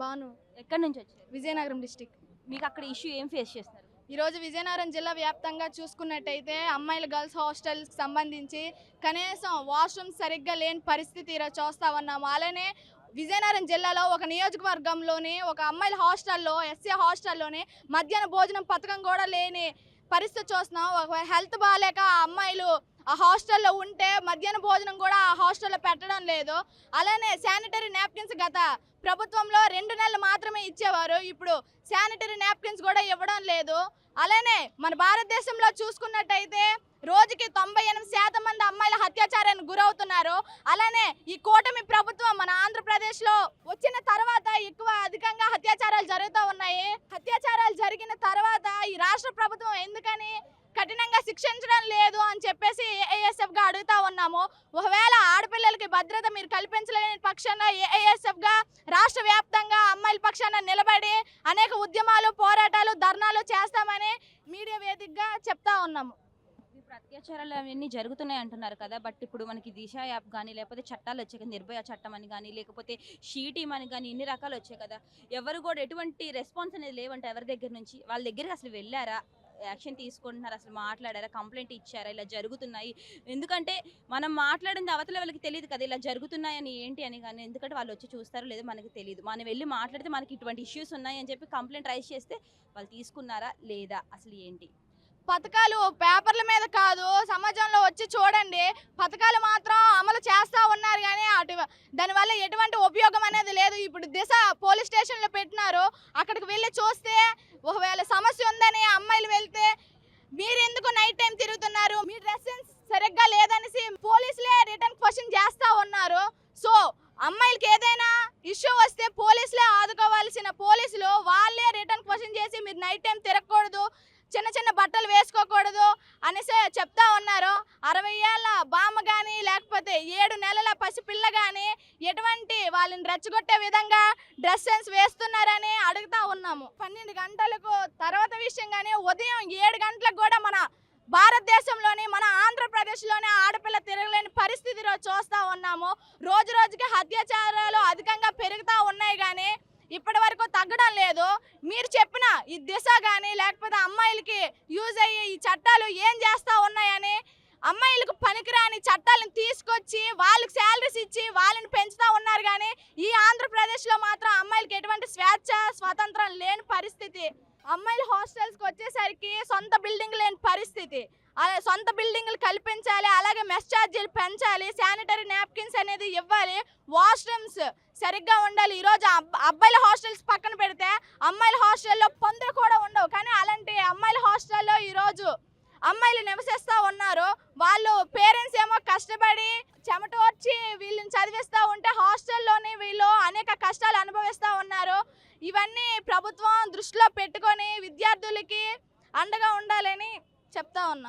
భాను. ఎక్కడి నుంచి వచ్చారు? విజయనగరం డిస్టిక్. మీకు అక్కడ ఇష్యూ ఏం ఫేస్ చేస్తారు ఈరోజు విజయనగరం జిల్లా వ్యాప్తంగా చూసుకున్నట్టయితే అమ్మాయిల గర్ల్స్ హాస్టల్స్కి సంబంధించి కనీసం వాష్రూమ్ సరిగ్గా లేని పరిస్థితి ఈరోజు చూస్తా ఉన్నాము. అలానే విజయనగరం జిల్లాలో ఒక నియోజకవర్గంలోని ఒక అమ్మాయిల హాస్టల్లో ఎస్సీ హాస్టల్లోని మధ్యాహ్న భోజనం పథకం కూడా లేని పరిస్థితి చూస్తున్నాం. ఒక హెల్త్ బాగాలేక ఆ అమ్మాయిలు ఆ హాస్టల్లో ఉంటే మధ్యాహ్న భోజనం కూడా ఆ హాస్టల్లో పెట్టడం లేదు. అలానే శానిటరీ నాప్కిన్స్ గత ప్రభుత్వంలో రెండు నెలలు మాత్రమే ఇచ్చేవారు. ఇప్పుడు శానిటరీ నాప్కిన్స్ కూడా ఇవ్వడం లేదు. అలానే మన భారతదేశంలో చూసుకున్నట్టయితే రోజుకి తొంభై ఎనిమిది శాతం మంది అమ్మాయిల అత్యాచారానికి గురవుతున్నారు. అలానే ఈ కూటమి ప్రభుత్వం మన ఆంధ్రప్రదేశ్లో వచ్చిన తర్వాత ఎక్కువ అధికంగా అత్యాచారాలు జరుగుతూ ఉన్నాయి. అత్యాచారాలు జరిగిన తర్వాత ఈ రాష్ట్ర ప్రభుత్వం ఎందుకని కఠినంగా శిక్షించడం లేదు అని చెప్పేసి ఏఐఎస్ఎఫ్ చేస్తున్నాము? ఒకవేళ ఆడపిల్లలకి భద్రత మీరు కల్పించలేని పక్షాన ఏఐఎస్ఎఫ్గా రాష్ట్ర వ్యాప్తంగా అమ్మాయిల పక్షాన నిలబడి అనేక ఉద్యమాలు పోరాటాలు ధర్నాలు చేస్తామని మీడియా వేదికగా చెప్తా ఉన్నాము. ఇప్పుడు అత్యాచారాలు అవన్నీ జరుగుతున్నాయి అంటున్నారు కదా బట్ ఇప్పుడు మనకి దిశ యాప్ కానీ లేకపోతే చట్టాలు వచ్చాయి కదా నిర్భయ చట్టం అని కానీ లేకపోతే షీ టీమ్ అని కానీ ఇన్ని రకాలు వచ్చాయి కదా ఎవరు కూడా ఎటువంటి రెస్పాన్స్ అనేది లేవంట ఎవరి దగ్గర నుంచి? వాళ్ళ దగ్గరికి అసలు వెళ్ళారా? యాక్షన్ తీసుకుంటున్నారు అసలు మాట్లాడారా కంప్లైంట్ ఇచ్చారా ఇలా జరుగుతున్నాయి. ఎందుకంటే మనం మాట్లాడింది అవతల వాళ్ళకి తెలియదు కదా ఇలా జరుగుతున్నాయని ఏంటి అని కానీ ఎందుకంటే వాళ్ళు వచ్చి చూస్తారో లేదో మనకి తెలియదు. మనం వెళ్ళి మాట్లాడితే మనకి ఇటువంటి ఇష్యూస్ ఉన్నాయి అని చెప్పి కంప్లైంట్ రైజ్ చేస్తే వాళ్ళు తీసుకున్నారా లేదా అసలు ఏంటి? పథకాలు పేపర్ల మీద కాదు సమాజంలో వచ్చి చూడండి. పథకాలు మాత్రం అమలు చేస్తూ ఉన్నారు కానీ అటు దానివల్ల ఎటువంటి ఉపయోగం అనేది లేదు. ఇప్పుడు దిశ పోలీస్ స్టేషన్లో పెట్టినారు. అక్కడికి వెళ్ళి చూస్తే ఒకవేళ సమస్య ఉందని అమ్మాయిలు వెళ్తే మీరెందుకు నైట్ టైం తిరుగుతున్నారు? మీ డ్రెస్సెన్స్ సరిగ్గా లేదనేసి పోలీసులే రిటర్న్ క్వశ్చన్ చేస్తూ ఉన్నారు. సో అమ్మాయిలకి ఏదైనా ఇష్యూ వస్తే పోలీసులే ఆదుకోవాల్సిన పోలీసులు వాళ్ళే రిటర్న్ క్వశ్చన్ చేసి మీరు నైట్ టైం తిరగకూడదు చిన్న చిన్న బట్టలు వేసుకోకూడదు అనేసి చెప్తా ఉన్నారు. అరవై ఏళ్ళ బామ్మ లేకపోతే ఏడు నెలల పసిపిల్ల కానీ ఎటువంటి వాళ్ళని రెచ్చగొట్టే విధంగా డ్రెస్ సెన్స్ వేస్తున్నారని అడుగుతా ఉన్నాము. పన్నెండు గంటలకు తర్వాత విషయం కానీ ఉదయం ఏడు గంటలకు కూడా మన భారతదేశంలోని మన ఆంధ్రప్రదేశ్లోని ఆడపిల్ల తిరగలేని పరిస్థితిలో చూస్తూ ఉన్నాము. రోజు రోజుకి అత్యాచారాలు అధికంగా పెరుగుతూ ఉన్నాయి కానీ ఇప్పటి వరకు తగ్గడం లేదు. మీరు చెప్పిన ఈ దిశ కానీ లేకపోతే అమ్మాయిలకి యూజ్ అయ్యే ఈ చట్టాలు ఏం చేస్తూ ఉన్నాయని అమ్మాయిలకు పనికిరాని చట్టాలను తీసుకొచ్చి వాళ్ళకి శాలరీస్ ఇచ్చి వాళ్ళని పెంచుతూ ఉన్నారు కానీ ఈ ఆంధ్రప్రదేశ్లో మాత్రం అమ్మాయిలకి ఎటువంటి స్వేచ్ఛ స్వాతంత్రం లేని పరిస్థితి. అమ్మాయిలు హాస్టల్స్కి వచ్చేసరికి సొంత బిల్డింగ్ లేని పరిస్థితి. అలా సొంత బిల్డింగ్లు కల్పించాలి అలాగే మెస్ ఛార్జీలు పెంచాలి శానిటరీ నాప్కిన్స్ అనేది ఇవ్వాలి వాష్రూమ్స్ సరిగ్గా ఉండాలి. ఈరోజు అబ్బాయిల హాస్టల్స్ పక్కన పెడితే అమ్మాయిల హాస్టల్లో పొందులు కూడా ఉండవు కానీ అలాంటి అమ్మాయిల హాస్టల్లో ఈరోజు అమ్మాయిలు నివసిస్తూ ఉన్నారు వాళ్ళు పేరెంట్స్ ఏమో కష్టపడి చెమటోర్చి వీళ్ళని చదివిస్తూ ఉంటే హాస్టల్లోనే వీళ్ళు అనేక కష్టాలు అనుభవిస్తూ ఉన్నారు ఇవన్నీ ప్రభుత్వం దృష్టిలో పెట్టుకొని విద్యార్థులకి అండగా ఉండాలని చెప్తా ఉన్నా.